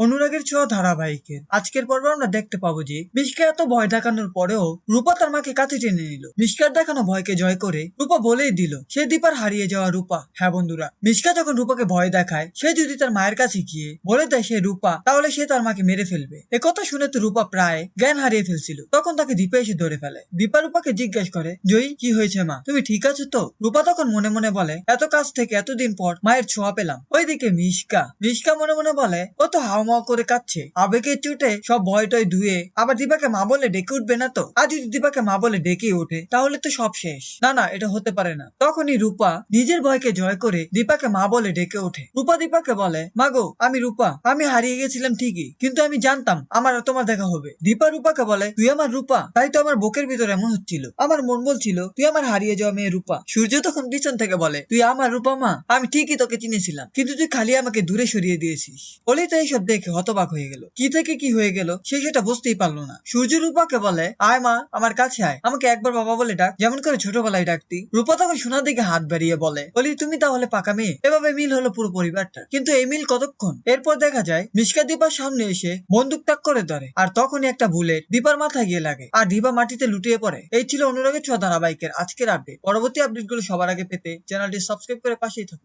অনুরাগের ছোঁয়া ধারাবাহিকের আজকের পর্বে আমরা দেখতে পাবো যে মিশকে এত ভয় দেখানোর পরেও রূপা তার মাকে কাছে টেনে নিল। মিশকার দেখানো ভয়কে জয় করে রূপা বলেই দিল, সে দীপার হারিয়ে যাওয়া রূপা। হ্যাঁ বন্ধুরা, মিশকা যখন রূপাকে ভয় দেখায়, সে যদি তার মায়ের কাছে গিয়ে বলে দেয় সে রূপা, তাহলে সে তার মাকে মেরে ফেলবে। একথা শুনে তো রূপা প্রায় জ্ঞান হারিয়ে ফেলছিল। তখন তাকে দীপা এসে ধরে ফেলে। দীপা রূপাকে জিজ্ঞেস করে, জয়ী, কি হয়েছে মা? তুমি ঠিক আছো তো? রূপা তখন মনে মনে বলে, এত কাছ থেকে এতদিন পর মায়ের ছোঁয়া পেলাম। ওইদিকে মিশকা। মিশকা মনে মনে বলে ও তো হাওমাও করে কাচ্ছে আবেগের চোটে সব ভয় টয় ধুয়ে আবার দীপাকে মা বলে ডেকে উঠবে না তো? আর যদি দীপাকে মা বলে ডেকে ওঠে, তাহলে তো সব শেষ। না না, এটা হতে পারে না। তখনই রূপা নিজের ভয়কে জয় করে দীপাকে মা বলে ডেকে ওঠে। রূপা দীপাকে বলে মাগো আমি রূপা। আমি হারিয়ে গেছিলাম ঠিকই, কিন্তু আমি জানতাম আমার তোমার দেখা হবে। দীপা রূপাকে বলে, তুই আমার রূপা। তাই তো আমার বুকের ভিতরে এমন হচ্ছিল। আমার মন বলছিল তুই আমার হারিয়ে যাওয়া মেয়ে রূপা। সূর্য তখন পিছন থেকে বলে, তুই আমার রূপা মা। আমি ঠিকই তোকে চিনেছিলাম, কিন্তু তুই খালি আমাকে দূরে সরিয়ে দিয়েছিস। অলি তো এইসব দেখে হতবাক হয়ে গেল। কি থেকে কি হয়ে গেল, সে সেটা বুঝতেই পারল না। সূর্য রূপাকে বলে, আয় মা, আমার কাছে আয়। আমাকে একবার বাবা বলে ডাক, যেমন করে ছোটবেলায় ডাকতি। রূপা তখন সোনার দিকে হাত বাড়িয়ে বলে, বলি, তুমি তাহলে পাকা মেয়ে? এভাবে মিল হলো পুরো পরিবারটা কিন্তু এই মিল কতক্ষণ? এরপর দেখা যায়, মিশকা দীপার সামনে এসে বন্দুক তাক করে ধরে, আর তখনই একটা বুলেট দীপার মাথায় গিয়ে লাগে, আর দীপা মাটিতে লুটিয়ে পড়ে। এই ছিল অনুরাগের ছোঁয়া ধারাবাহিকের আজকের আপডেট পরবর্তী আপডেটগুলো সবার আগে পেতে চ্যানেলটি সাবস্ক্রাইব করে পাশেই থাকুন।